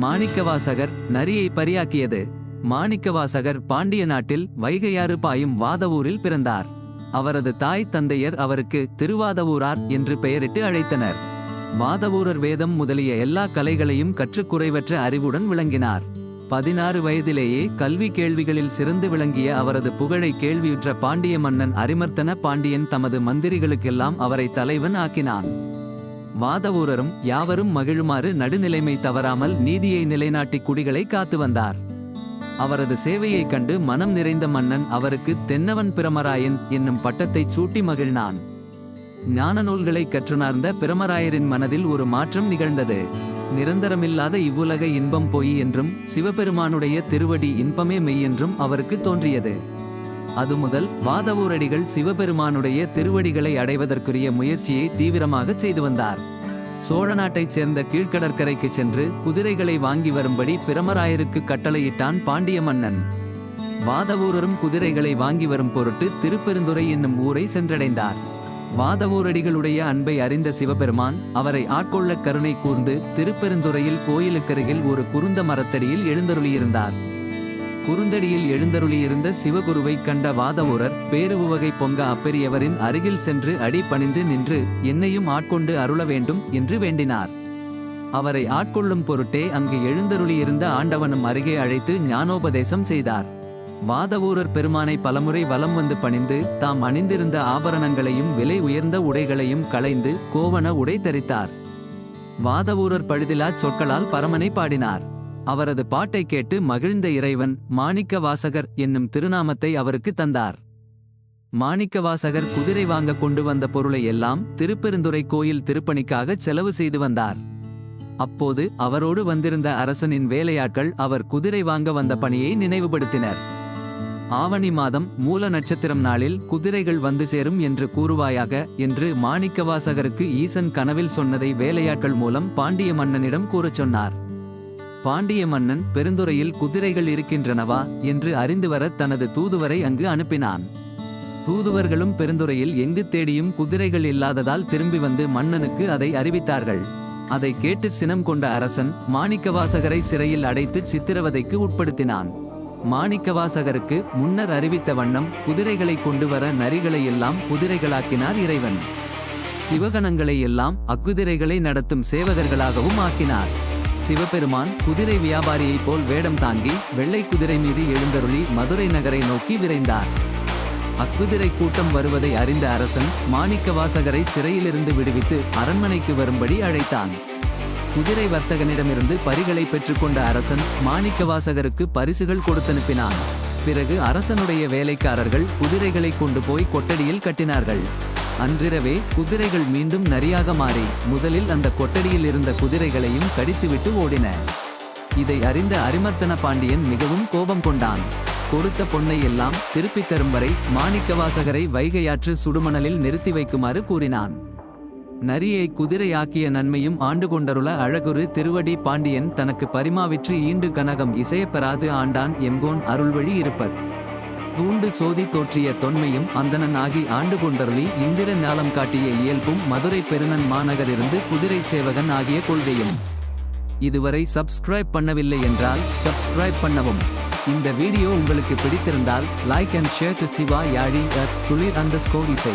மாணிக்கவாசகர் நரியை பரியாக்கியது. மாணிக்கவாசகர் பாண்டிய நாட்டில் வைகையாறு பாயும் வாதவூரில் பிறந்தார். அவரது தாய் தந்தையர் அவருக்கு திருவாதவூரார் என்று பெயரிட்டு அழைத்தனர். வாதவூரர் வேதம் முதலிய எல்லா கலைகளையும் கற்றுக் குறைவற்ற அறிவுடன் விளங்கினார். பதினாறு வயதிலேயே கல்வி கேள்விகளில் சிறந்து விளங்கிய அவரது புகழை கேள்வியுற்ற பாண்டிய மன்னன் அரிமர்த்தன பாண்டியன் தமது மந்திரிகளுக்கெல்லாம் அவரை தலைவன் ஆக்கினான். வாதவூரரும் யாவரும் மகிழுமாறு நடுநிலைமை தவறாமல் நீதியை நிலைநாட்டி குடிகளை காத்து வந்தார். அவரது சேவையைக் கண்டு மனம் நிறைந்த மன்னன் அவருக்கு தென்னவன் பிரமராயன் என்னும் பட்டத்தைச் சூட்டி மகிழ்ந்தான். ஞான நூல்களை கற்றுணர்ந்த பிரமராயரின் மனதில் ஒரு மாற்றம் நிகழ்ந்தது. நிரந்தரமில்லாத இவ்வுலக இன்பம் பொய் என்றும் சிவபெருமானுடைய திருவடி இன்பமே மெய் என்றும் அவருக்கு தோன்றியது. அது முதல் வாதவூரடிகள் சிவபெருமானுடைய திருவடிகளை அடைவதற்குரிய முயற்சியை தீவிரமாக செய்து வந்தார். சோழ நாட்டைச் சேர்ந்த கீழ்கடற்கரைக்கு சென்று குதிரைகளை வாங்கி வரும்படி பிரமராயருக்கு கட்டளையிட்டான் பாண்டிய மன்னன். வாதவூரரும் குதிரைகளை வாங்கி வரும் பொருட்டு திருப்பெருந்துறை என்னும் ஊரை சென்றடைந்தார். வாதவூரடிகளுடைய அன்பை அறிந்த சிவபெருமான் அவரை ஆட்கொள்ள கருணை கூர்ந்து திருப்பெருந்துறையில் கோயிலுக்கருகில் ஒரு குருந்த மரத்தடியில் எழுந்தருளியிருந்தார். குறுந்தடியில் எழுந்தருளியிருந்த சிவகுருவைக் கண்ட வாதவூரர் பேருவுவகை பொங்க அப்பெரியவரின் அருகில் சென்று அடி பணிந்து நின்று என்னையும் ஆட்கொண்டு அருள வேண்டும் என்று வேண்டினார். அவரை ஆட்கொள்ளும் பொருட்டே அங்கு எழுந்தருளியிருந்த ஆண்டவனும் அருகே அழைத்து ஞானோபதேசம் செய்தார். வாதவூரர் பெருமானை பலமுறை வலம் வந்து பணிந்து தாம் அணிந்திருந்த ஆபரணங்களையும் விலை உயர்ந்த உடைகளையும் களைந்து கோவண உடை தரித்தார். வாதவூரர் பழுதிலா சொற்களால் பரமனை பாடினார். அவரது பாட்டை கேட்டு மகிழ்ந்த இறைவன் மாணிக்கவாசகர் என்னும் திருநாமத்தை அவருக்கு தந்தார். மாணிக்கவாசகர் குதிரை வாங்க கொண்டு வந்த பொருளை எல்லாம் திருப்பெருந்துறை கோயில் திருப்பணிக்காக செலவு செய்து வந்தார். அப்போது அவரோடு வந்திருந்த அரசனின் வேலையாட்கள் அவர் குதிரை வாங்க வந்த பணியை நினைவுபடுத்தினர். ஆவணி மாதம் மூல நட்சத்திரம் நாளில் குதிரைகள் வந்து சேரும் என்று கூறுவாயாக என்று மாணிக்கவாசகருக்கு ஈசன் கனவில் சொன்னதை வேலையாட்கள் மூலம் பாண்டிய மன்னனிடம் கூறச் சொன்னார். பாண்டிய மன்னன் பெருந்துறையில் குதிரைகள் இருக்கின்றனவா என்று அறிந்து வர தனது தூதுவரை அங்கு அனுப்பினான். தூதுவர்களும் பெருந்துறையில் எங்கு தேடியும் குதிரைகள் இல்லாததால் திரும்பி வந்து மன்னனுக்கு அதை அறிவித்தார்கள். அதை கேட்டு சினம் கொண்ட அரசன் மாணிக்கவாசகரை சிறையில் அடைத்து சித்திரவதைக்கு உட்படுத்தினான். மாணிக்கவாசகருக்கு முன்னர் அறிவித்த வண்ணம் குதிரைகளை கொண்டு வர நரிகளை எல்லாம் குதிரைகளாக்கினார் இறைவன். சிவகணங்களை எல்லாம் அக்குதிரைகளை நடத்தும் சேவகர்களாகவும் ஆக்கினார். சிவபெருமான் குதிரை வியாபாரியைப் போல் வேடம் தாங்கி வெள்ளை குதிரை மீது எழுந்தருளி மதுரை நகரை நோக்கி விரைந்தார். அக்குதிரை கூட்டம் வருவதை அறிந்த அரசன் மாணிக்கவாசகரை சிறையிலிருந்து விடுவித்து அரண்மனைக்கு வரும்படி அழைத்தான். குதிரை வர்த்தகனிடமிருந்து பரிகளை பெற்றுக்கொண்ட அரசன் மாணிக்கவாசகருக்கு பரிசுகள் கொடுத்தனுப்பினான். பிறகு அரசனுடைய வேலைக்காரர்கள் குதிரைகளை கொண்டு போய் கொட்டடியில் கட்டினார்கள். அன்றிரவே குதிரைகள் மீண்டும் நரியாக மாறி முதலில் அந்த கொட்டடியில் இருந்த குதிரைகளையும் கடித்துவிட்டு ஓடின. இதை அறிந்த அரிமர்த்தன பாண்டியன் மிகவும் கோபம் கொண்டான். கொடுத்த பொன்னை எல்லாம் திருப்பித் தரும் வரை மாணிக்கவாசகரை வைகையாற்று சுடுமணலில் நிறுத்தி வைக்குமாறு கூறினான். நரியை குதிரையாக்கிய நன்மையும் ஆண்டு கொண்டருள அழகுரு திருவடி பாண்டியன் தனக்கு பரிமாவிற்று ஈண்டு கனகம் இசையப்பெறாது ஆண்டான் எங்கோன் அருள்வழி இருப்பத். தூண்டு சோதி தோற்றிய தொன்மையும் அந்தணன் ஆகி ஆண்டு கொண்டருளி இந்திர ஞாலம் காட்டிய இயல்பும் மதுரை பெருநன் மாநகரிருந்து குதிரை சேவகன் ஆகிய கொள்கையும். இதுவரை சப்ஸ்கிரைப் பண்ணவில்லை என்றால் சப்ஸ்கிரைப் பண்ணவும். இந்த வீடியோ உங்களுக்கு பிடித்திருந்தால் like and share to Siva Yazhi Thulir underscore இசை